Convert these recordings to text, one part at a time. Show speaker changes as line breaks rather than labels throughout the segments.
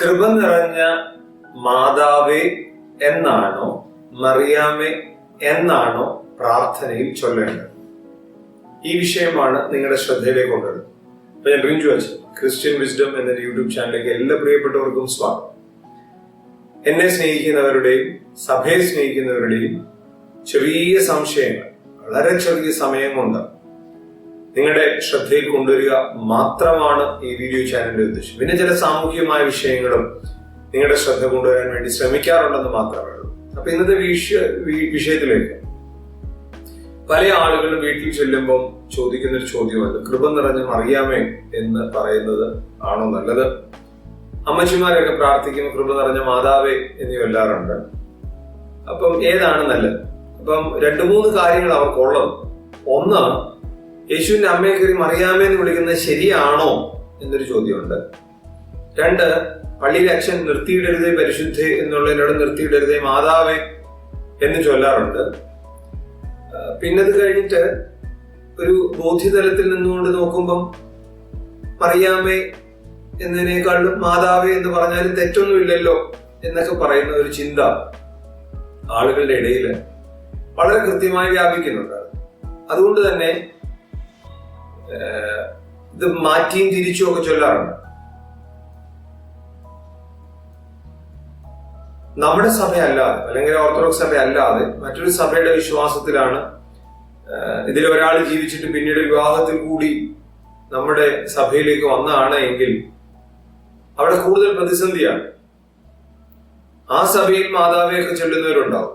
കൃപ നിറഞ്ഞ മാതാവേ എന്നാണോ മറിയാമേ എന്നാണോ പ്രാർത്ഥനയിൽ ചൊല്ലേണ്ടത്? ഈ വിഷയമാണ് നിങ്ങളുടെ ശ്രദ്ധയിലേക്ക് കൊണ്ടത് അപ്പൊ ഞാൻ റിഞ്ചു അച്ഛൻ ക്രിസ്ത്യൻ വിസ്ഡം എന്ന യൂട്യൂബ് ചാനലിലേക്ക് എല്ലാ പ്രിയപ്പെട്ടവർക്കും സ്വാഗതം. എന്നെ സ്നേഹിക്കുന്നവരുടെയും സഭയെ സ്നേഹിക്കുന്നവരുടെയും ചെറിയ സംശയങ്ങൾ വളരെ ചെറിയ സമയം കൊണ്ട് നിങ്ങളുടെ ശ്രദ്ധയിൽ കൊണ്ടുവരിക മാത്രമാണ് ഈ വീഡിയോ ചാനലിന്റെ ഉദ്ദേശം. പിന്നെ ചില സാമൂഹികമായ വിഷയങ്ങളും നിങ്ങളുടെ ശ്രദ്ധ കൊണ്ടുവരാൻ വേണ്ടി ശ്രമിക്കാറുണ്ടെന്ന് മാത്രമേ ഉള്ളൂ. അപ്പൊ ഇന്നത്തെ വിഷയ വിഷയത്തിലേക്ക്. പല ആളുകളും വീട്ടിൽ ചെല്ലുമ്പം ചോദിക്കുന്ന ഒരു ചോദ്യമുണ്ട്. കൃപ നിറഞ്ഞ മറിയാമേ എന്ന് പറയുന്നത് ആണോ നല്ലത്? അമ്മച്ചിമാരൊക്കെ പ്രാർത്ഥിക്കുമ്പോൾ കൃപ നിറഞ്ഞ മാതാവേ എന്ന് ചൊല്ലാറുണ്ട് അപ്പം ഏതാണ് നല്ലത്? അപ്പം രണ്ടു മൂന്ന് കാര്യങ്ങൾ അവർക്കുള്ളത്. ഒന്ന് യേശുവിന്റെ അമ്മയെ കയറി മറിയാമേ എന്ന് വിളിക്കുന്നത് ശരിയാണോ എന്നൊരു ചോദ്യമുണ്ട്. രണ്ട് പള്ളിയിലെ അച്ഛൻ നിർത്തിയിടരുതേ പരിശുദ്ധ എന്നുള്ളതിനോട് നിർത്തിയിടരുതേ മാതാവേ എന്ന് ചൊല്ലാറുണ്ട്. പിന്നത് കഴിഞ്ഞിട്ട് ഒരു ബോധ്യതലത്തിൽ നിന്നുകൊണ്ട് നോക്കുമ്പം മറിയാമേ എന്നതിനേക്കാളും മാതാവേ എന്ന് പറഞ്ഞാലും തെറ്റൊന്നുമില്ലല്ലോ എന്നൊക്കെ പറയുന്ന ഒരു ചിന്ത ആളുകളുടെ ഇടയിൽ വളരെ കൃത്യമായി വ്യാപിക്കുന്നുണ്ട്. അതുകൊണ്ട് തന്നെ ഇത് മാറ്റിയും തിരിച്ചും ഒക്കെ ചൊല്ലാറുണ്ട്. നമ്മുടെ സഭയല്ലാതെ അല്ലെങ്കിൽ ഓർത്തഡോക്സ് സഭ അല്ലാതെ മറ്റൊരു സഭയുടെ വിശ്വാസത്തിലാണ് ഇതിൽ ഒരാൾ ജീവിച്ചിട്ട് പിന്നീട് വിവാഹത്തിൽ കൂടി നമ്മുടെ സഭയിലേക്ക് വന്നതാണ് എങ്കിൽ അവിടെ കൂടുതൽ പ്രതിസന്ധിയാണ്. ആ സഭയിൽ മാതാവിയൊക്കെ ചൊല്ലുന്നവരുണ്ടാവും.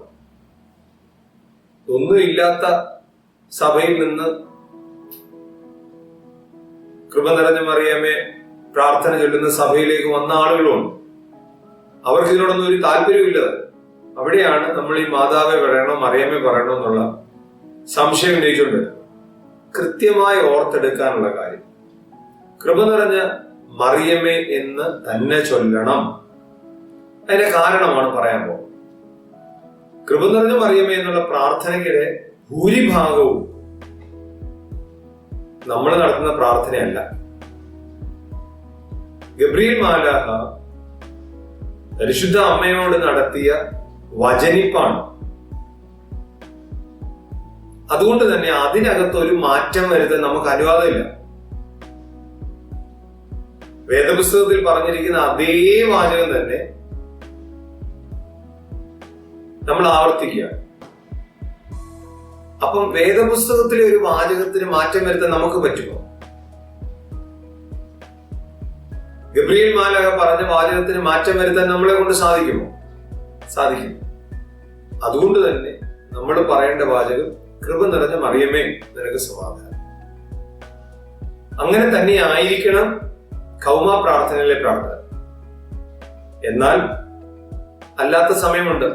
ഒന്നും ഇല്ലാത്ത സഭയിൽ നിന്ന് കൃപ നിറഞ്ഞ മറിയാമേ പ്രാർത്ഥന ചൊല്ലുന്ന സഭയിലേക്ക് വന്ന ആളുകളുമുണ്ട് അവർക്ക് ഇതിനോടൊന്നും ഒരു താല്പര്യമില്ല അവിടെയാണ് നമ്മൾ ഈ മാതാവെ പറയണോ മറിയാമേ പറയണോ എന്നുള്ള സംശയം ഉന്നയിച്ചുകൊണ്ട് കൃത്യമായി ഓർത്തെടുക്കാനുള്ള കാര്യം. കൃപ നിറഞ്ഞ മറിയമേ എന്ന് തന്നെ ചൊല്ലണം. അതിന്റെ കാരണമാണ് പറയാൻ പോകുന്നത്. കൃപ നിറഞ്ഞ മറിയമേ എന്നുള്ള പ്രാർത്ഥനയ്ക്കിടെ ഭൂരിഭാഗവും നമ്മൾ നടത്തുന്ന പ്രാർത്ഥനയല്ല. ഗബ്രിയേൽ മാലാഹ പരിശുദ്ധ അമ്മയോട് നടത്തിയ വചനിപ്പാണ്. അതുകൊണ്ട് തന്നെ അതിനകത്ത് ഒരു മാറ്റം വരുത്താൻ നമുക്ക് അനുവാദമില്ല. വേദപുസ്തകത്തിൽ പറഞ്ഞിരിക്കുന്ന അതേ വാചകം തന്നെ നമ്മൾ ആവർത്തിക്കുക. അപ്പം വേദപുസ്തകത്തിലെ ഒരു വാചകത്തിന് മാറ്റം വരുത്താൻ നമുക്ക് പറ്റുമോ? ഗബ്രിയേൽ മാലക പറഞ്ഞ വാചകത്തിന് മാറ്റം വരുത്താൻ നമ്മളെ കൊണ്ട് സാധിക്കുമോ? സാധിക്കും. അതുകൊണ്ട് തന്നെ നമ്മൾ പറയേണ്ട വാചകം കൃപ നിറഞ്ഞ മറിയമേ നിനക്ക് സമാധാനം. അങ്ങനെ തന്നെ ആയിരിക്കണം കൗമ പ്രാർത്ഥനയിലെ പ്രാർത്ഥന. എന്നാൽ അല്ലാത്ത സമയമുണ്ട്.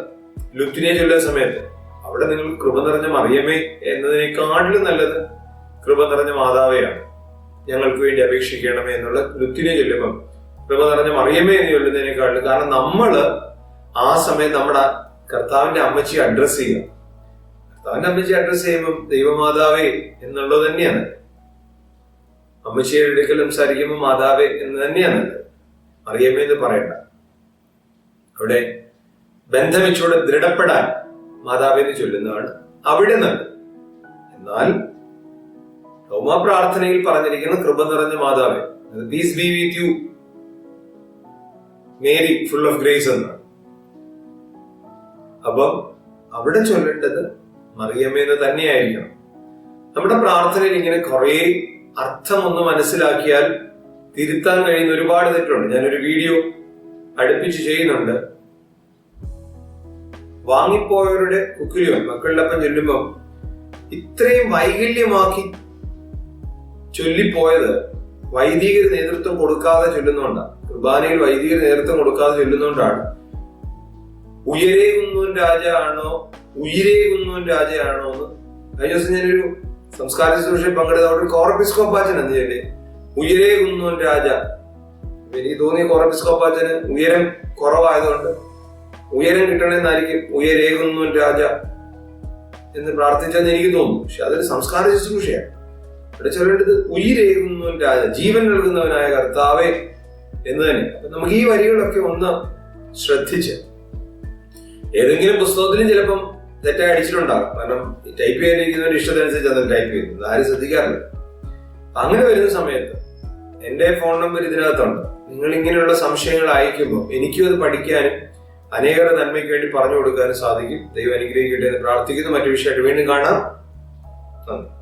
ലുത്തിനെ ചൊല്ലിയ സമയത്ത് അവിടെ നിങ്ങൾ കൃപ നിറഞ്ഞ മറിയമേ എന്നതിനേക്കാളിലും നല്ലത് കൃപ നിറഞ്ഞ മാതാവെയാണ്. ഞങ്ങൾക്ക് വേണ്ടി അപേക്ഷിക്കണമേ എന്നുള്ള ലുത്തിനെ ചൊല്ലുമ്പം കൃപ നിറഞ്ഞ മറിയമേ എന്ന് ചൊല്ലുന്നതിനേക്കാളും കാരണം നമ്മൾ ആ സമയം നമ്മുടെ കർത്താവിന്റെ അമ്മച്ചിയെ അഡ്രസ് ചെയ്യുക. കർത്താവിന്റെ അമ്മച്ചിയെ അഡ്രസ് ചെയ്യുമ്പം ദൈവമാതാവേ എന്നുള്ളത് തന്നെയാണ്. അമ്മച്ചിയെ എടുക്കൽ സംസാരിക്കുമ്പോൾ മാതാവേ എന്ന് തന്നെയാണ്. മറിയമ്മേ എന്ന് പറയണ്ട. അവിടെ ബന്ധം ദൃഢപ്പെടാൻ മാതാവിനെ ചൊല്ലുന്നതാണ് അവിടെ നല്ലത്. എന്നാൽ ഹോമ പ്രാർത്ഥനയിൽ പറഞ്ഞിരിക്കുന്ന കൃപ നിറഞ്ഞ മാതാവേ peace be with you Mary full of grace എന്നാണ്. അപ്പം അവിടെ ചൊല്ലേണ്ടത് മറിയമ്മേന്ന് തന്നെയായിരിക്കണം. നമ്മുടെ പ്രാർത്ഥനയിൽ ഇങ്ങനെ കുറെ അർത്ഥം ഒന്ന് മനസ്സിലാക്കിയാൽ തിരുത്താൻ കഴിയുന്ന ഒരുപാട് തെറ്റുണ്ട്. ഞാനൊരു വീഡിയോ അടുപ്പിച്ച് ചെയ്യുന്നുണ്ട്. വാങ്ങിപ്പോയവരുടെ കുക്കിലിയോ മക്കളിലപ്പം ചൊല്ലുമ്പോൾ ഇത്രയും വൈകല്യമാക്കി ചൊല്ലിപ്പോയത് വൈദികർ നേതൃത്വം കൊടുക്കാതെ ചൊല്ലുന്നോണ്ടാണ് കുർബാനയിൽ വൈദികർ നേതൃത്വം കൊടുക്കാതെ ചൊല്ലുന്നോണ്ടാണ്. ഉയരേ കുന്നൂൻ രാജ ആണോ ഉയരേ കുന്നൂൻ രാജയാണോ എന്ന് കഴിഞ്ഞ ദിവസം ഞാനൊരു സംസ്കാര ശുശ്രൂഷയിൽ പങ്കെടുത്ത അവിടെ ഒരു ചെയ്യണ്ടേ ഉയരേ കുന്നൂൻ രാജ. എനിക്ക് തോന്നിയ കോറപ്പിസ്കോപ്പാച്ചന് ഉയരം കുറവായതുകൊണ്ട് ഉയരം കിട്ടണമെന്നായിരിക്കും. ഉയരേകുന്നു രാജ എന്ന് പ്രാർത്ഥിച്ചെന്ന് എനിക്ക് തോന്നുന്നു. പക്ഷെ അതൊരു സംസ്കാര ശുശ്രൂഷയാണ്. ഇവിടെ ചൊല്ലേണ്ടത് ഉയരേകുന്നു രാജ ജീവൻ നൽകുന്നവനായ കർത്താവെ എന്ന് തന്നെ. നമുക്ക് ഈ വരികളൊക്കെ ഒന്ന് ശ്രദ്ധിച്ച് ഏതെങ്കിലും പുസ്തകത്തിലും ചിലപ്പം തെറ്റായി അടിച്ചിട്ടുണ്ടാകും. കാരണം ടൈപ്പ് ചെയ്യാനിരിക്കുന്നവരുടെ ഇഷ്ടത്തിനനുസരിച്ച് അത് ടൈപ്പ് ചെയ്യുന്നത് ആരും ശ്രദ്ധിക്കാറില്ല. അങ്ങനെ വരുന്ന സമയത്ത് എന്റെ ഫോൺ നമ്പർ ഇതിനകത്തുണ്ട്. നിങ്ങൾ ഇങ്ങനെയുള്ള സംശയങ്ങൾ അയക്കുമ്പോൾ എനിക്കും അത് പഠിക്കാനും അനേകരുടെ നന്മയ്ക്ക് വേണ്ടി പറഞ്ഞു കൊടുക്കാനും സാധിക്കും. ദൈവം അനുഗ്രഹിക്കട്ടെ എന്ന് പ്രാർത്ഥിക്കുന്നു. മറ്റു വിഷയമായിട്ട് വീണ്ടും കാണാം. നന്ദി.